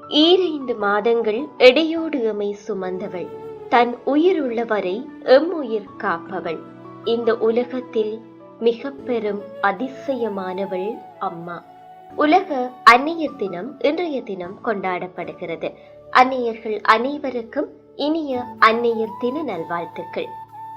ஈரைந்து மாதங்கள் எடையோடு எமை சுமந்தவள். தன் உயிர் உள்ளவரை எம் உயிர் காப்பவள். இந்த உலகத்தில் மிக பெரும் அதிசயமானவள் அம்மா. உலக அன்னையர் தினம் இன்றைய தினம் கொண்டாடப்படுகிறது. அன்னையர்கள் அனைவருக்கும் இனிய அன்னையர் தின நல்வாழ்த்துக்கள்.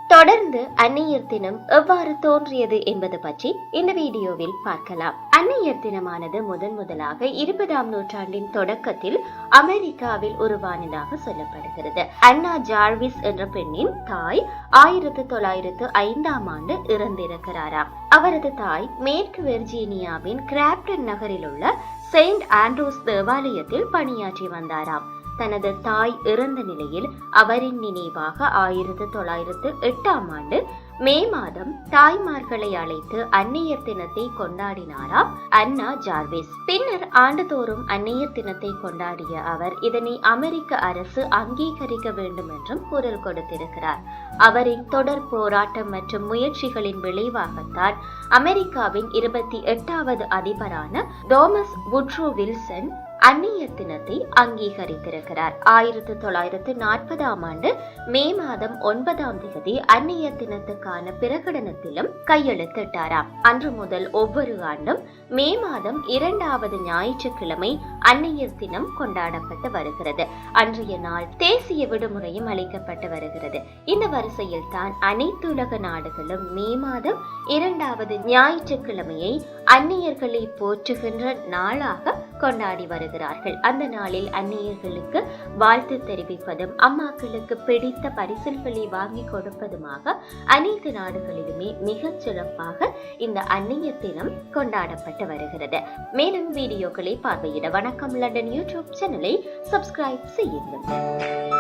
தொடர்ந்து அன்னையர் தினம் எவ்வாறு தோன்றியது என்பது பற்றி இந்த வீடியோவில் பார்க்கலாம். அன்னையர் தினமானது முதன் முதலாக இருபதாம் நூற்றாண்டின் தொடக்கத்தில் அமெரிக்காவில் உருவானதாக சொல்லப்படுகிறது. அன்னா ஜார்விஸ் என்ற பெண்ணின் தாய் ஆயிரத்து தொள்ளாயிரத்து ஐந்தாம் ஆண்டு இறந்திருக்கிறாராம். அவரது தாய் மேற்கு வெர்ஜீனியாவின் கிராப்டன் நகரில் உள்ள செயின்ட் ஆண்ட்ரூஸ் தேவாலயத்தில் பணியாற்றி வந்தாராம். தனது தாய் இறந்த நிலையில் அவரின் நினைவாக ஆயிரத்து தொள்ளாயிரத்து எட்டாம் ஆண்டு மே மாதம் தாய்மார்களை அழைத்து அன்னையர் தினத்தை கொண்டாடினாராம் அன்னா ஜார்விஸ். பின்னர் ஆண்டுதோறும் அன்னையர் தினத்தை கொண்டாடிய அவர் இதனை அமெரிக்க அரசு அங்கீகரிக்க வேண்டும் என்றும் குரல் கொடுத்திருக்கிறார். அவரின் தொடர் போராட்டம் மற்றும் முயற்சிகளின் விளைவாகத்தான் அமெரிக்காவின் இருபத்தி எட்டாவது அதிபரான தோமஸ் வுட்ரோ வில்சன் அந்நிய தினத்தை அங்கீகரித்திருக்கிறார். ஆயிரத்தி தொள்ளாயிரத்து நாற்பதாம் ஆண்டு மே மாதம் ஒன்பதாம் தேதி அந்நிய தினத்துக்கான பிரகடனத்திலும் கையெழுத்திட்டாராம். அன்று முதல் ஒவ்வொரு ஆண்டும் மே மாதம் இரண்டாவது ஞாயிற்றுக்கிழமை அந்நிய தினம் கொண்டாடப்பட்டு வருகிறது. அன்றைய நாள் தேசிய விடுமுறையும் அளிக்கப்பட்டு வருகிறது. இந்த வரிசையில் தான் அனைத்துலக நாடுகளும் மே மாதம் இரண்டாவது ஞாயிற்றுக்கிழமையை அந்நியர்களை போற்றுகின்ற நாளாக கொண்டாடி வருகிறார்கள். அந்த நாளில் அந்நியர்களுக்கு வாழ்த்து தெரிவிப்பதும் அம்மாக்களுக்கு பிடித்த பரிசல்களை வாங்கி கொடுப்பதுமாக அனைத்து நாடுகளிலுமே மிகச் சிறப்பாக இந்த அந்நிய தினம் கொண்டாடப்பட்டு வருகிறது. மேலும் வீடியோக்களை பார்வையிட வணக்கம். லண்டன் யூடியூப் சேனலை சப்ஸ்கிரைப் செய்யுங்கள்.